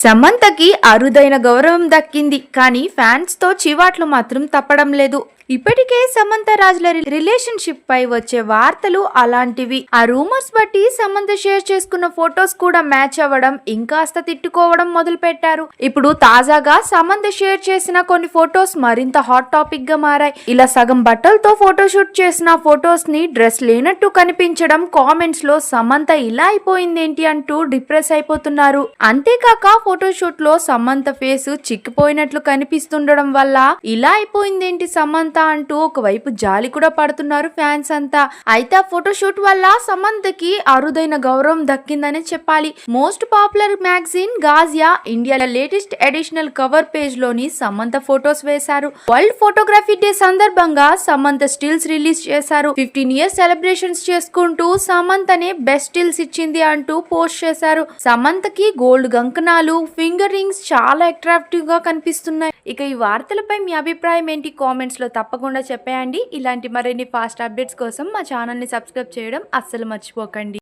సమంతకి అరుదైన గౌరవం దక్కింది కానీ ఫ్యాన్స్తో చివాట్లు మాత్రం తప్పడం లేదు. ఇప్పటికే సమంత రాజుల రిలేషన్షిప్ పై వచ్చే వార్తలు అలాంటివి. ఆ రూమర్స్ బట్టి సమంత షేర్ చేసుకున్న ఫొటోస్ కూడా మ్యాచ్ అవ్వడం ఇంకాస్త తిట్టుకోవడం మొదలు పెట్టారు ఇప్పుడు తాజాగా సమంత షేర్ చేసిన కొన్ని ఫొటోస్ మరింత హాట్ టాపిక్గా మారాయి. ఇలా సగం బట్టలతో ఫోటోషూట్ చేసిన ఫొటోస్ని డ్రెస్ లేనట్టు కనిపించడం కామెంట్స్లో సమంత ఇలా అయిపోయిందేంటి అంటూ డిప్రెస్ అయిపోతున్నారు. అంతేకాక ఫోటోషూట్లో సమంత ఫేస్ చిక్కిపోయినట్లు కనిపిస్తుండడం వల్ల ఇలా అయిపోయిందేంటి సమంత అంటూ ఒకవైపు జాలి కూడా పడుతున్నారు ఫ్యాన్స్ అంతా. అయితే ఆ ఫోటోషూట్ వల్ల సమంతకి అరుదైన గౌరవం దక్కిందనే చెప్పాలి. Most popular magazine Grazia India latest additional cover పేజ్లోని సమంత ఫోటోస్ వేశారు. వరల్డ్ ఫోటోగ్రఫీ డే సందర్భంగా సమంత స్టిల్స్ రిలీజ్ చేశారు. ఫిఫ్టీన్ ఇయర్స్ సెలబ్రేషన్స్ చేసుకుంటూ సమంతనే బెస్ట్ స్టిల్స్ ఇచ్చింది అంటూ పోస్ట్ చేశారు. సమంతకి గోల్డ్ గంకనాలు ఫింగర్ రింగ్స్ చాలా అట్రాక్టివ్గా కనిపిస్తున్నాయి. ఇక ఈ వార్తలపై మీ అభిప్రాయం ఏంటి కామెంట్స్లో తప్పకుండా చెప్పేయండి. ఇలాంటి మరిన్ని ఫాస్ట్ అప్డేట్స్ కోసం మా ఛానల్ని సబ్స్క్రైబ్ చేయడం అస్సలు మర్చిపోకండి.